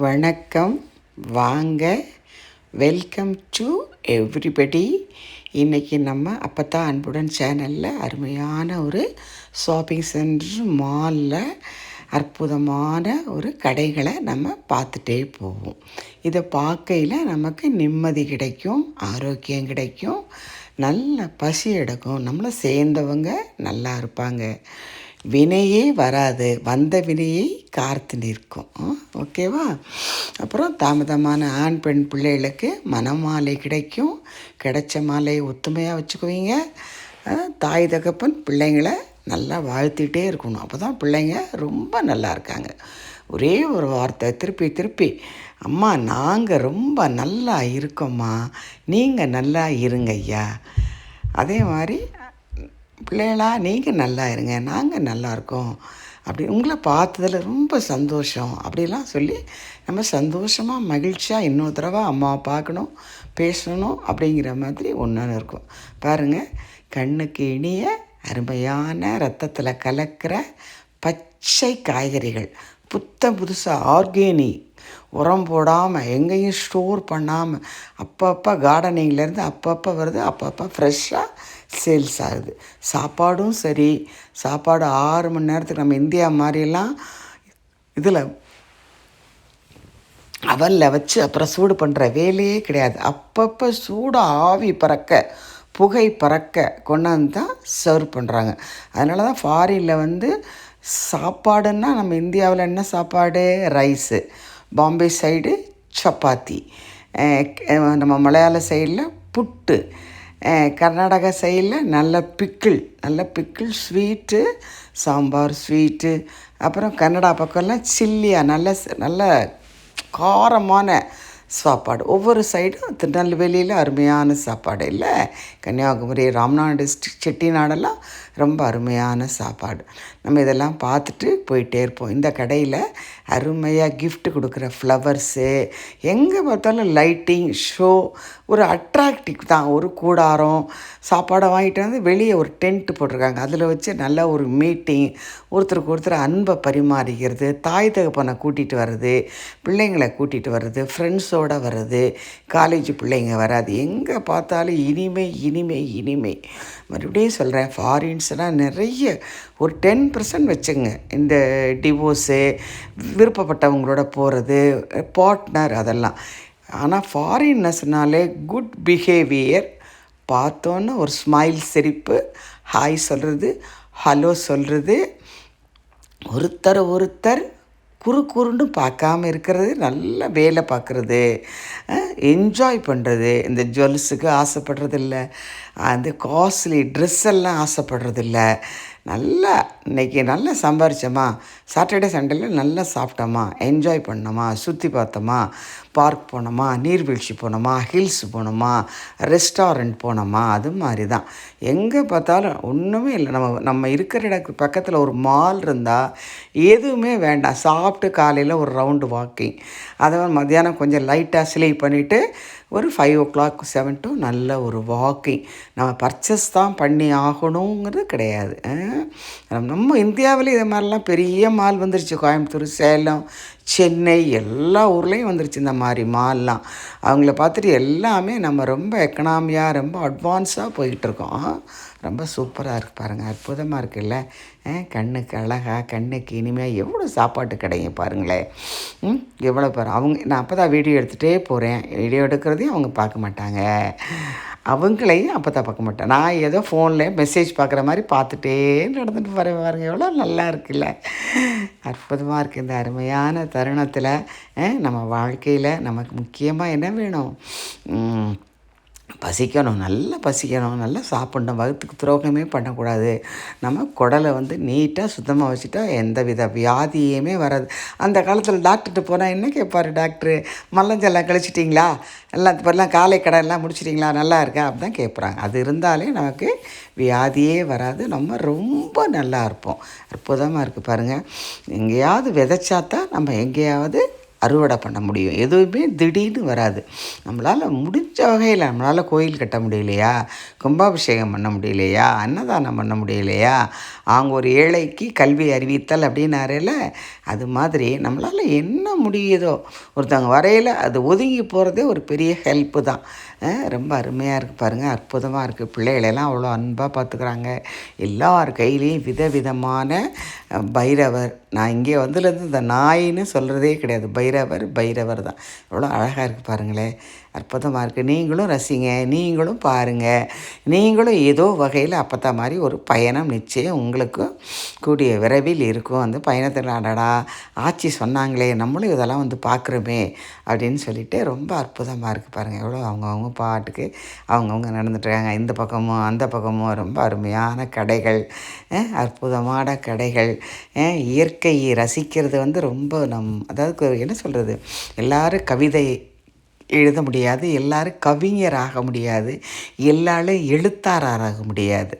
வணக்கம் வாங்க welcome to everybody இன்றைக்கி நம்ம அப்பத்தா அன்புடன் சேனலில் அருமையான ஒரு ஷாப்பிங் சென்டர் மாலில் அற்புதமான ஒரு கடைகளை நம்ம பார்த்துட்டே போவோம். இதை பார்க்கையில் நமக்கு நிம்மதி கிடைக்கும் ஆரோக்கியம் கிடைக்கும் நல்ல பசி எடுக்கும். நம்மளை சேர்ந்தவங்க நல்லா இருப்பாங்க. வினையே வராது. வந்த வினையை காத்து நிற்கும். ஓகேவா அப்புறம் தாமதமான ஆண் பெண் பிள்ளைகளுக்கு மனமாலை கிடைக்கும். கிடைச்ச மாலையை ஒத்துமையாக வச்சுக்குவீங்க. தாய் தகப்பன் பிள்ளைங்களை நல்லா வாழ்த்திட்டே இருக்கணும். அப்போ தான் பிள்ளைங்க ரொம்ப நல்லா இருக்காங்க. ஒரே ஒரு வார்த்தை திருப்பி திருப்பி. அம்மா நாங்கள் ரொம்ப நல்லா இருக்கோம்மா. நீங்கள் நல்லா இருங்க ஐயா அதே மாதிரி பிள்ளைகளா நீங்கள் நல்லா இருங்க நாங்கள் நல்லா இருக்கோம். அப்படி உங்களை பார்த்ததில் ரொம்ப சந்தோஷம். அப்படிலாம் சொல்லி நம்ம சந்தோஷமாக மகிழ்ச்சியாக இன்னொரு தடவை அம்மாவை பார்க்கணும் பேசணும் அப்படிங்கிற மாதிரி ஒன்று இருக்கும். பாருங்கள் கண்ணுக்கு இனிய அருமையான ரத்தத்தில் கலக்கிற பச்சை காய்கறிகள். புத்த புதுசாக ஆர்கானிக் உரம் போடாமல் எங்கேயும் ஸ்டோர் பண்ணாமல் அப்பப்போ கார்டனிங்லேருந்து அப்பப்போ வருது அப்பப்போ ஃப்ரெஷ்ஷாக சேல்ஸ் ஆகுது சாப்பாடும் சரி சாப்பாடு ஆறு மணி நேரத்துக்கு நம்ம இந்தியா மாதிரிலாம் இதில் அவலில் வச்சு அப்புறம் சூடு பண்ணுற வேலையே கிடையாது. அப்பப்போ சூடு ஆவி பறக்க புகை பறக்க கொண்டாந்து தான் சர்வ் பண்ணுறாங்க அதனால தான் ஃபாரினில் வந்து சாப்பாடுன்னா நம்ம இந்தியாவில் என்ன சாப்பாடு? ரைஸு பாம்பே சைடு சப்பாத்தி நம்ம மலையாள சைடில் புட்டு கர்நாடகா சைடில் நல்ல பிக்கிள் நல்ல பிக்கிள் ஸ்வீட்டு சாம்பார் ஸ்வீட்டு அப்புறம் கன்னடா பக்கம்லாம் சில்லியாக நல்ல நல்ல காரமான சாப்பாடு. ஒவ்வொரு சைடும் திருநெல்வேலியில் அருமையான சாப்பாடு இல்லை. கன்னியாகுமரி ராம்நாடு டிஸ்ட்ரிக் செட்டிநாடெல்லாம் ரொம்ப அருமையான சாப்பாடு. நம்ம இதெல்லாம் பார்த்துட்டு போயிட்டே இருப்போம். இந்த கடையில் அருமையாக கிஃப்ட் கொடுக்குற ஃப்ளவர்ஸு எங்கே பார்த்தாலும் லைட்டிங் ஷோ ஒரு அட்ராக்டிவ் தான். ஒரு கூடாரம் சாப்பாடை வாங்கிட்டு வந்து வெளியே ஒரு டென்ட் போட்டிருக்காங்க. அதில் வச்சு நல்ல ஒரு மீட்டிங் ஒருத்தருக்கு ஒருத்தர் அன்பை பரிமாறிக்கிறது தாய் தகப்பனை கூட்டிகிட்டு வர்றது பிள்ளைங்களை கூட்டிகிட்டு வர்றது ஃப்ரெண்ட்ஸோ வர்றது காலேஜ் பிள்ளைங்க வராது. எங்கே பார்த்தாலும் இனிமை இனிமை இனிமை. மறுபடியும் சொல்கிறேன் ஃபாரின்ஸ்னால் நிறைய ஒரு டென் பர்சன்ட் வச்சுங்க. இந்த டிவோர்ஸு விருப்பப்பட்டவங்களோட போகிறது பார்ட்னர் அதெல்லாம். ஆனால் ஃபாரினர்ஸ்னாலே குட் பிஹேவியர் பார்த்தோன்னே ஒரு ஸ்மைல் சிரிப்பு ஹாய் சொல்கிறது ஹலோ சொல்கிறது ஒருத்தர் ஒருத்தர் குறு குறுன்னு பார்க்காம இருக்கிறது நல்ல வேலை பார்க்குறது என்ஜாய் பண்ணுறது இந்த ஜுவல்ஸுக்கு ஆசைப்படுறதில்ல. அந்த காஸ்ட்லி ட்ரெஸ் எல்லாம் ஆசைப்படுறது நல்லா இன்னைக்கு நல்லா சம்பாரிச்சோமா? சாட்டர்டே சண்டேல நல்லா சாப்பிட்டோமா? என்ஜாய் பண்ணோமா? சுற்றி பார்த்தோமா? பார்க் போனோமா? நீர்வீழ்ச்சி போனோமா? ஹில்ஸ் போனோமா? ரெஸ்டாரண்ட் போனோமா? அது மாதிரி தான் எங்கே பார்த்தாலும் ஒன்றுமே இல்லை. நம்ம நம்ம இருக்கிற இடத்துக்கு பக்கத்தில் ஒரு மால் இருந்தால் எதுவுமே வேண்டாம். சாப்பிட்டு காலையில் ஒரு ரவுண்டு வாக்கிங் அதை மத்தியானம் கொஞ்சம் லைட்டாக ஸ்லீப் பண்ணிவிட்டு ஒரு five o'clock seven to நல்ல ஒரு வாக்கிங் நம்ம பர்ச்சேஸ் தான் பண்ணி ஆகணுங்கிறது கிடையாது. நம்ம இந்தியாவில் இது மாதிரிலாம் பெரிய மால் வந்துருச்சு. கோயம்புத்தூர் சேலம் சென்னை எல்லா ஊர்லேயும் வந்துருச்சு இந்த மாதிரி மால்லாம். அவங்கள பார்த்துட்டு எல்லாமே நம்ம ரொம்ப எக்கனாமியாக ரொம்ப அட்வான்ஸாக போயிட்டுருக்கோம். ரொம்ப சூப்பராக இருக்குது பாருங்கள் அற்புதமாக இருக்குல்ல கண்ணுக்கு அழகா கண்ணுக்கு இனிமையாக எவ்வளோ சாப்பாட்டு கிடைங்க பாருங்களேன். எவ்வளோ பாரு. அவங்க நான் அப்போ தான் வீடியோ எடுத்துகிட்டே போகிறேன் வீடியோ எடுக்கிறதையும் அவங்க பார்க்க மாட்டாங்க. அவங்களையும் அப்போ தான் பார்க்க மாட்டேன். நான் ஏதோ ஃபோனில் மெசேஜ் பார்க்குற மாதிரி பார்த்துட்டே நடந்துட்டு வர பாருங்க. எவ்வளோ நல்லா இருக்குல்ல. அற்புதமாக இருக்குது இந்த அருமையான தருணத்தில் நம்ம வாழ்க்கையில் நமக்கு முக்கியமாக என்ன வேணும்? பசிக்கணும் நல்லா பசிக்கணும் நல்லா சாப்பிடணும் வகுத்துக்கு துரோகமே பண்ணக்கூடாது. நம்ம குடலை வந்து நீட்டாக சுத்தமாக வச்சுட்டா எந்த வித வியாதியுமே வராது. அந்த காலத்தில் டாக்டர்கிட்ட போனால் என்ன கேட்பாரு டாக்டரு? மல்லஞ்செல்லாம் கழிச்சிட்டிங்களா? எல்லாம் இப்போல்லாம் காலை கடையெல்லாம் முடிச்சிட்டிங்களா? நல்லா இருக்கா? அப்படி தான் கேட்குறாங்க அது இருந்தாலே நமக்கு வியாதியே வராது. நம்ம ரொம்ப நல்லா இருப்போம். அற்புதமாக இருக்குது பாருங்கள் எங்கேயாவது விதைச்சாத்தான் நம்ம எங்கேயாவது அறுவடை பண்ண முடியும். எதுவுமே திடீர்னு வராது. நம்மளால் முடிஞ்ச வகையில் நம்மளால் கோயில் கட்ட முடியலையா? கும்பாபிஷேகம் பண்ண முடியலையா? அன்னதானம் பண்ண முடியலையா? அவங்க ஒரு ஏழைக்கு கல்வி அறிவித்தல் அப்படின்னாரேல அது மாதிரி நம்மளால் என்ன முடியுதோ ஒருத்தவங்க வரையில் அது ஒதுங்கி போகிறதே ஒரு பெரிய ஹெல்ப்பு தான். ரொம்ப அருமையாக இருக்குது பாருங்கள் அற்புதமாக இருக்குது பிள்ளைகளெல்லாம் அவ்வளோ அன்பாக பார்த்துக்குறாங்க எல்லார் கையிலையும் விதவிதமான பைரவர். நான் இங்கே வந்துலேருந்து இந்த நாயின்னு சொல்கிறதே கிடையாது. பைரவர் பைரவர் தான். எவ்வளோ அழகாக இருக்குது பாருங்களேன் அற்புதமாக இருக்குது நீங்களும் ரசிங்க. நீங்களும் பாருங்கள் நீங்களும் ஏதோ வகையில் அப்பத்தா மாதிரி ஒரு பயணம் நிச்சயம் உங்களுக்கும் கூடிய விரைவில் இருக்கும். அந்த பயணத்தில் அடடா ஆட்சி சொன்னாங்களே நம்மளும் இதெல்லாம் வந்து பார்க்குறோமே அப்படின்னு சொல்லிட்டு ரொம்ப அற்புதமாக இருக்குது பாருங்கள் எவ்வளோ அவங்கவுங்க பாட்டுக்கு அவங்கவுங்க நடந்துட்டுருக்காங்க. இந்த பக்கமும் அந்த பக்கமும் ரொம்ப அருமையான கடைகள். அற்புதமான கடைகள். இயற்கையை ரசிக்கிறது வந்து ரொம்ப நம் அதாவது என்ன சொல்கிறது எல்லாரும் கவிதை எழுத முடியாது எல்லாரும் கவிஞர் ஆக முடியாது எல்லாரும் எழுத்தாளராக முடியாது.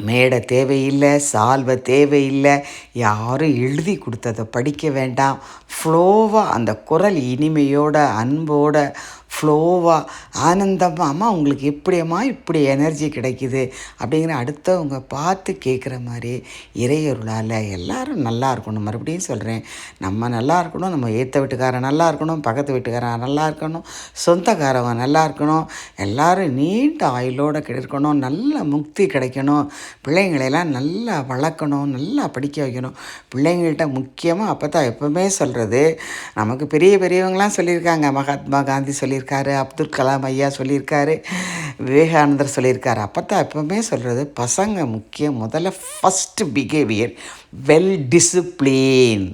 மேடை தேவையில்லை சால்வை தேவையில்லை யாரும் எழுதி கொடுத்ததை படிக்க வேண்டாம். ஃப்ளோவாக அந்த குரல் இனிமையோட அன்போட ஃப்ளோவாக ஆனந்தமாக அம்மா உங்களுக்கு எப்படியம்மா இப்படி எனர்ஜி கிடைக்குது? அப்படிங்கிற அடுத்தவங்க பார்த்து கேட்குற மாதிரி இறையருளால் எல்லோரும் நல்லா இருக்கணும். மறுபடியும் சொல்கிறேன் நம்ம நல்லா இருக்கணும். நம்ம ஏற்ற வீட்டுக்காரன் நல்லா இருக்கணும். பக்கத்து வீட்டுக்காரன் நல்லா இருக்கணும். சொந்தக்காரவங்க நல்லா இருக்கணும். எல்லாரும் நீண்ட ஆயுளோடு கிடைக்கணும். நல்ல முக்தி கிடைக்கணும். பிள்ளைங்களையெல்லாம் நல்லா வளர்க்கணும். நல்லா படிக்க வைக்கணும். பிள்ளைங்கள்ட்ட முக்கியமாக அப்போ தான் எப்போவுமே சொல்கிறது நமக்கு பெரிய பெரியவங்களாம் சொல்லியிருக்காங்க. மகாத்மா காந்தி சொல்லியிருக்காரு அப்துல் கலாம் ஐயா சொல்லியிருக்காரு விவேகானந்தர் சொல்லியிருக்காரு. அப்போ தான் எப்போவுமே சொல்கிறது பசங்க முக்கியம். முதல்ல first behaviour well discipline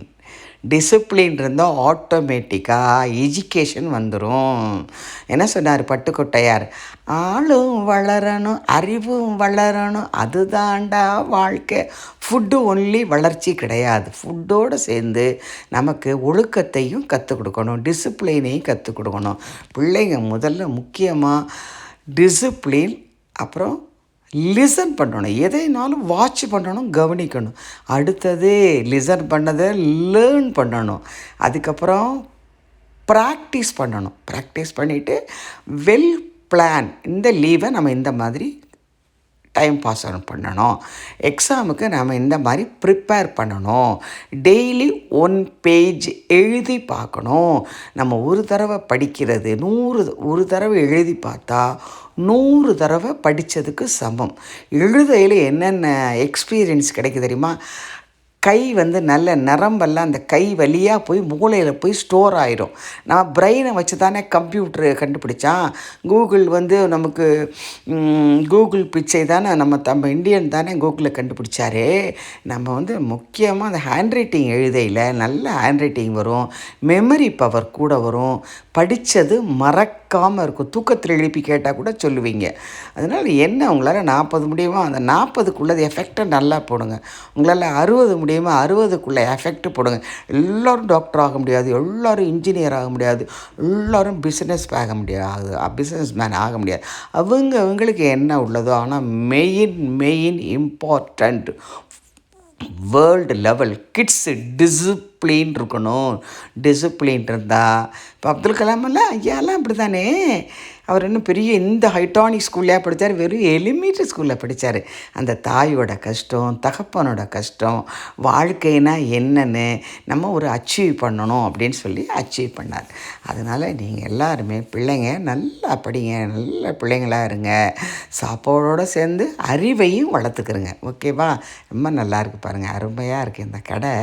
discipline இருந்தால் ஆட்டோமேட்டிக்காக எஜுகேஷன் வந்துடும் என்ன சொன்னார் பட்டுக்கொட்டையார்? ஆளும் வளரணும் அறிவும் வளரணும். அதுதான்டா வாழ்க்கை. ஃபுட்டு ஒன்லி வளர்ச்சி கிடையாது. ஃபுட்டோடு சேர்ந்து நமக்கு ஒழுக்கத்தையும் கற்றுக் கொடுக்கணும். டிசிப்ளினையும் கற்றுக் கொடுக்கணும். பிள்ளைங்க முதல்ல முக்கியமாக டிசிப்ளின் அப்புறம் லிசன் பண்ணணும். எதைனாலும் வாட்ச் பண்ணணும் கவனிக்கணும். அடுத்தது லிசன் பண்ணதை லேர்ன் பண்ணணும். அதுக்கப்புறம் ப்ராக்டிஸ் பண்ணணும். ப்ராக்டிஸ் பண்ணிவிட்டு வெல் பிளான் இந்த லீவை நம்ம இந்த மாதிரி டைம் பாஸ் பண்ணணும். எக்ஸாமுக்கு நம்ம இந்த மாதிரி ப்ரிப்பேர் பண்ணணும். டெய்லி ஒன் பேஜ் எழுதி பார்க்கணும். நம்ம ஒரு தடவை படிக்கிறது நூறு ஒரு தடவை எழுதி பார்த்தா நூறு தடவை படித்ததுக்கு சமம். எழுதையில் என்னென்ன எக்ஸ்பீரியன்ஸ் கிடைக்கு தெரியுமா? கை வந்து நல்ல நரம்பெல்லாம் அந்த கை வழியாக போய் மூளையில் போய் ஸ்டோர் ஆகிடும் நம்ம பிரெயினை வச்சு தானே கம்ப்யூட்டரு கண்டுபிடிச்சான். கூகுள் வந்து நமக்கு கூகுள் பிச்சை தானே நம்ம நம்ம இந்தியன் தானே கூகுளில் கண்டுபிடிச்சாரு. நம்ம வந்து முக்கியமாக அந்த ஹேண்ட் ரைட்டிங் எழுதையில் நல்ல ஹேண்ட் ரைட்டிங் வரும். மெமரி பவர் கூட வரும். படித்தது மறக்காமல் இருக்கும். தூக்கத்தில் எழுப்பி கேட்டால் கூட சொல்லுவீங்க. அதனால் என்ன உங்களால் நாற்பது முடியுமோ? அந்த நாற்பதுக்குள்ளது எஃபெக்டை நல்லா போடுங்க. உங்களால் அறுபது முடியுமோ? அறுபதுக்குள்ளே எஃபெக்ட் போடுங்க. எல்லோரும் டாக்டர் ஆக முடியாது. எல்லோரும் இன்ஜினியர் ஆக முடியாது. எல்லோரும் பிஸ்னஸ் ஆக முடியாது. பிஸ்னஸ் மேன் ஆக முடியாது. அவங்க அவங்களுக்கு என்ன உள்ளதோ ஆனால் main main important world level kids discipline இருக்கணும். டிசிப்ளின் இருந்தால் இப்போ அப்துல் கலாம் எல்லாம் ஐயாலாம் அப்படி தானே அவர் இன்னும் பெரிய இந்த ஹைட்டானிக் ஸ்கூல்லையாக படித்தார் வெறும் எலிமெண்ட்ரி ஸ்கூலில் படித்தார் அந்த தாயோட கஷ்டம் தகப்பனோட கஷ்டம் வாழ்க்கைனா என்னன்னு நம்ம ஒரு அச்சீவ் பண்ணணும் அப்படின்னு சொல்லி அச்சீவ் பண்ணார். அதனால் நீங்கள் எல்லாருமே பிள்ளைங்க நல்லா படிங்க நல்ல பிள்ளைங்களா இருங்க. சாப்பாடோடு சேர்ந்து அறிவையும் வளர்த்துக்கிறங்க ஓகேவா ரொம்ப நல்லா இருக்குது பாருங்கள் அருமையாக இருக்குது இந்த கடை.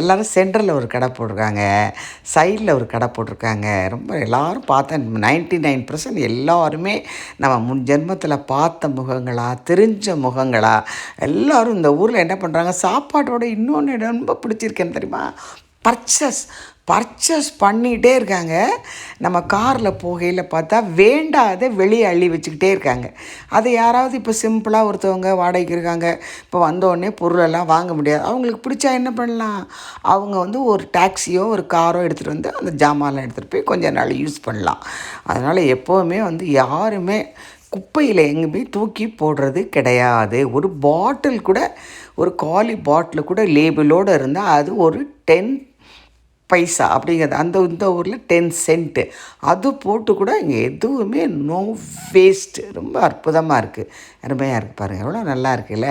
எல்லோரும் சென்ட் சென்டரில் ஒரு கடை போட்டிருக்காங்க சைடில் ஒரு கடை போட்டிருக்காங்க. ரொம்ப எல்லோரும் பார்த்தேன். நைன்டி நைன் பர்சன்ட் எல்லாருமே நம்ம முன் ஜென்மத்தில் பார்த்த முகங்களா தெரிஞ்ச முகங்களா எல்லாரும் இந்த ஊரில் என்ன பண்ணுறாங்க சாப்பாட்டோட இன்னொன்று ரொம்ப பிடிச்சிருக்கேன்னு தெரியுமா? பர்ச்சஸ். பர்ச்சேஸ் பண்ணிகிட்டே இருக்காங்க. நம்ம காரில் போகையில் பார்த்தா வேண்டாத வெளியே அள்ளி வச்சுக்கிட்டே இருக்காங்க. அதை யாராவது இப்போ சிம்பிளாக ஒருத்தவங்க வாடகைக்கு இருக்காங்க. இப்போ வந்தோடனே பொருளெல்லாம் வாங்க முடியாது. அவங்களுக்கு பிடிச்சா என்ன பண்ணலாம்? அவங்க வந்து ஒரு டாக்ஸியோ ஒரு காரோ எடுத்துகிட்டு வந்து அந்த ஜாமான்லாம் எடுத்துகிட்டு போய் கொஞ்ச நாள் யூஸ் பண்ணலாம். அதனால் எப்போவுமே வந்து யாருமே குப்பையில் எங்கேயுமே தூக்கி போடுறது கிடையாது. ஒரு பாட்டில் கூட ஒரு காலி பாட்டில் கூட லேபிளோடு இருந்தால் அது ஒரு டென் பைசா அப்படிங்கிறது. அந்த இந்த ஊரில் டென் சென்ட்டு அது போட்டு கூட இங்கே எதுவுமே நோ வேஸ்ட் ரொம்ப அற்புதமாக இருக்குது அருமையாக இருக்குது பாருங்கள் எவ்வளோ நல்லா இருக்குல்ல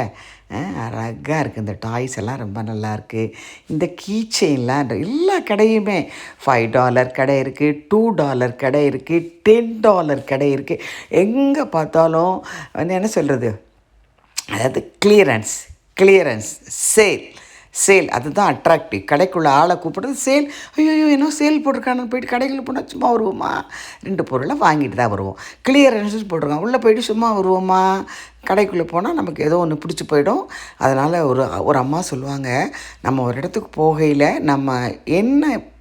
அழகாக இருக்குது இந்த டாய்ஸ் எல்லாம் ரொம்ப நல்லா இருக்குது இந்த கீச்செயின்லாம் எல்லா கடையுமே ஃபைவ் டாலர் கடை இருக்குது டூ டாலர் கடை இருக்குது டென் டாலர் கடை இருக்குது எங்கே பார்த்தாலும் வந்து என்ன சொல்கிறது அதாவது கிளியரன்ஸ் கிளியரன்ஸ் சேல் சேல் அதுதான் அட்ராக்டிவ் கடைக்குள்ளே ஆளை கூப்பிடுறது சேல். ஐயோ என்ன சேல் போட்டிருக்கானு போயிட்டு கடைக்குள்ளே போனால் சும்மா வருவோமா? ரெண்டு பொருளை வாங்கிட்டு தான் வருவோம். கிளியரன்ஸ் போட்டிருக்கான் உள்ளே போயிட்டு சும்மா வருவோமா? கடைக்குள்ளே போனால் நமக்கு ஏதோ ஒன்று பிடிச்சி போயிடும். அதனால் ஒரு ஒரு அம்மா சொல்லுவாங்க நம்ம ஒரு இடத்துக்கு போகையில் நம்ம என்ன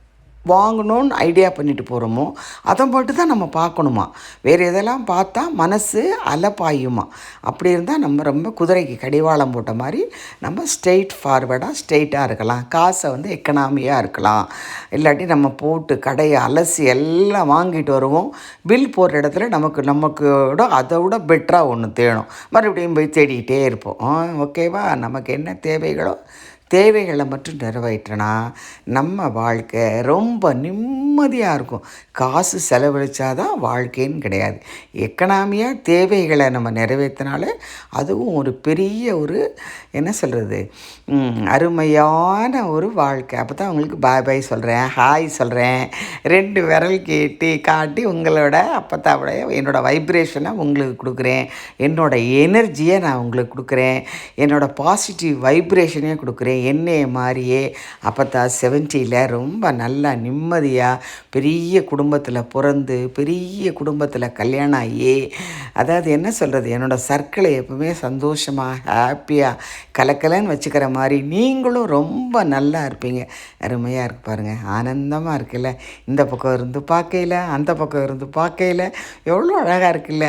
வாங்கணும்னு ஐடியா பண்ணிட்டு போகிறோமோ அதை மட்டும் தான் நம்ம பார்க்கணுமா? வேறு எதெல்லாம் பார்த்தா மனசு அலப்பாயுமா? அப்படி இருந்தால் நம்ம ரொம்ப குதிரைக்கு கடிவாளம் போட்ட மாதிரி நம்ம ஸ்ட்ரெயிட் ஃபார்வர்டாக ஸ்ட்ரெயிட்டாக இருக்கலாம். காசை வந்து எக்கனாமியாக இருக்கலாம். இல்லாட்டி நம்ம போட்டு கடையை அலசி எல்லாம் வாங்கிட்டு வருவோம். பில் போடுற இடத்துல நமக்கு நமக்கு விட அதை விட பெட்டராக ஒன்று தேணும். மறுபடியும் போய் தேடிக்கிட்டே இருப்போம். ஓகேவா நமக்கு என்ன தேவைகளோ தேவைகளை மட்டும் நிறைவேற்றினா நம்ம வாழ்க்கை ரொம்ப நிம்மதியாக இருக்கும். காசு செலவழித்தாதான் வாழ்க்கைன்னு கிடையாது. எக்கனாமியாக தேவைகளை நம்ம நிறைவேற்றினாலே அதுவும் ஒரு பெரிய ஒரு என்ன சொல்கிறது அருமையான ஒரு வாழ்க்கை. அப்போ தான் உங்களுக்கு பாய் பாய் சொல்கிறேன் ஹாய் சொல்கிறேன் ரெண்டு விரல் கேட்டி காட்டி உங்களோட அப்போ என்னோடய வைப்ரேஷனை உங்களுக்கு கொடுக்குறேன். என்னோடய எனர்ஜியை நான் உங்களுக்கு கொடுக்குறேன். என்னோடய பாசிட்டிவ் வைப்ரேஷனே கொடுக்குறேன். என்னைய மாதிரியே அப்போத்தான் செவன்ட்டியில் ரொம்ப நல்லா நிம்மதியாக பெரிய குடும்பத்தில் பிறந்து பெரிய குடும்பத்தில் கல்யாணம் ஆகி அதாவது என்ன சொல்கிறது என்னோடய சர்க்கிளை எப்பவுமே சந்தோஷமாக ஹாப்பியாக கலக்கலன்னு வச்சுக்கிற மாதிரி நீங்களும் ரொம்ப நல்லா இருப்பீங்க. அருமையாக இருக்கு பாருங்கள் ஆனந்தமாக இருக்குல்ல? இந்த பக்கம் இருந்து பார்க்கையில் அந்த பக்கம் இருந்து பார்க்கையில் எவ்வளோ அழகாக இருக்குல்ல?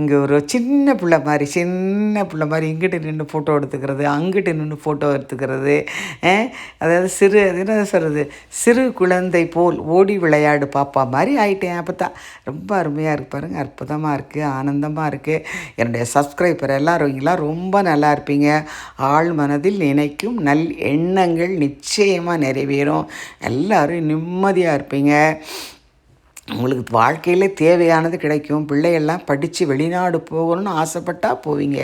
இங்கே ஒரு சின்ன பிள்ளை மாதிரி சின்ன பிள்ளை மாதிரி இங்கிட்டு நின்று ஃபோட்டோ எடுத்துக்கிறது அங்கிட்டு நின்று ஃபோட்டோ பார்த்துக்கிறது அதாவது சிறு அது என்ன சொல்கிறது சிறு குழந்தை போல் ஓடி விளையாடு பாப்பா மாதிரி ஆகிட்டேன் அப்போ தான். ரொம்ப அருமையாக இருக்கு பாருங்கள் அற்புதமாக இருக்குது ஆனந்தமாக இருக்குது என்னுடைய சப்ஸ்கிரைபர் எல்லோரும் ரொம்ப நல்லா இருப்பீங்க. ஆள் மனதில் நினைக்கும் நல் எண்ணங்கள் நிச்சயமாக நிறைவேறும். எல்லோரும் நிம்மதியாக இருப்பீங்க. உங்களுக்கு வாழ்க்கையில் தேவையானது கிடைக்கும். பிள்ளையெல்லாம் படித்து வெளிநாடு போகணும்னு ஆசைப்பட்டால் போவீங்க.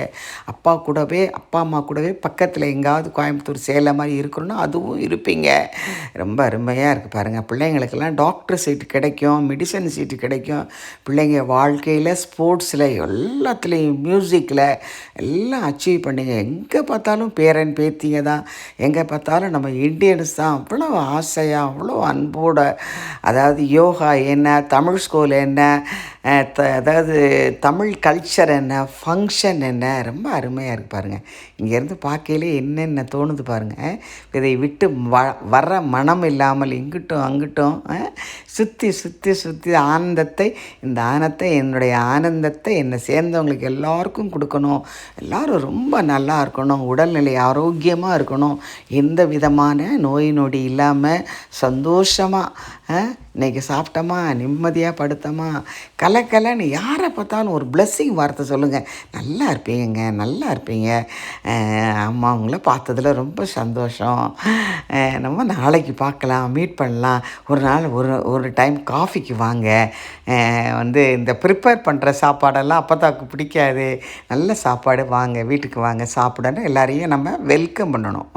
அப்பா கூடவே அப்பா அம்மா கூடவே பக்கத்தில் எங்காவது கோயம்புத்தூர் சேலம் மாதிரி இருக்கணும்னா அதுவும் இருப்பீங்க. ரொம்ப அருமையாக இருக்குது பாருங்கள் பிள்ளைங்களுக்கெல்லாம் டாக்டர் சீட்டு கிடைக்கும் மெடிசன் சீட்டு கிடைக்கும். பிள்ளைங்க வாழ்க்கையில் ஸ்போர்ட்ஸில் எல்லாத்துலேயும் மியூசிக்கில் எல்லாம் அச்சீவ் பண்ணிங்க. எங்கே பார்த்தாலும் பேரன் பேத்திங்க தான். எங்கே பார்த்தாலும் நம்ம இண்டியன்ஸ் தான். அவ்வளோ ஆசையாக அவ்வளோ அன்போடு அதாவது யோகா என்ன என்ன தமிழ் ஸ்கூல் என்ன த அதாவது தமிழ் கல்ச்சர் என்ன ஃபங்க்ஷன் என்ன ரொம்ப அருமையாக இருக்குது பாருங்கள் இங்கேருந்து பார்க்கையிலே என்னென்ன தோணுது பாருங்கள் இதை விட்டு வ வர்ற மனம் இல்லாமல் இங்கிட்டும் அங்கிட்டும் சுற்றி சுற்றி சுற்றி ஆனந்தத்தை இந்த ஆனத்தை என்னுடைய ஆனந்தத்தை என்னை சேர்ந்தவங்களுக்கு எல்லாருக்கும் கொடுக்கணும். எல்லோரும் ரொம்ப நல்லா இருக்கணும். உடல்நிலை ஆரோக்கியமாக இருக்கணும். எந்த விதமான நோய் நொடி இல்லாமல் சந்தோஷமாக இன்றைக்கி சாப்பிட்டோமா நிம்மதியாக படுத்தோமா கலக்கலன்னு யாரை பார்த்தாலும் ஒரு பிளஸ்ஸிங் வார்த்தை சொல்லுங்கள் நல்லா இருப்பீங்க நல்லா இருப்பீங்க. அம்மா உங்களை பார்த்ததில் ரொம்ப சந்தோஷம். நம்ம நாளைக்கு பார்க்கலாம் மீட் பண்ணலாம். ஒரு நாள் ஒரு ஒரு டைம் காஃபிக்கு வாங்க. வந்து இந்த ப்ரிப்பேர் பண்ணுற சாப்பாடெல்லாம் அப்போதாக்கு பிடிக்காது. நல்ல சாப்பாடு வாங்க வீட்டுக்கு வாங்க சாப்பிடணும். எல்லாரையும் நம்ம வெல்கம் பண்ணணும்.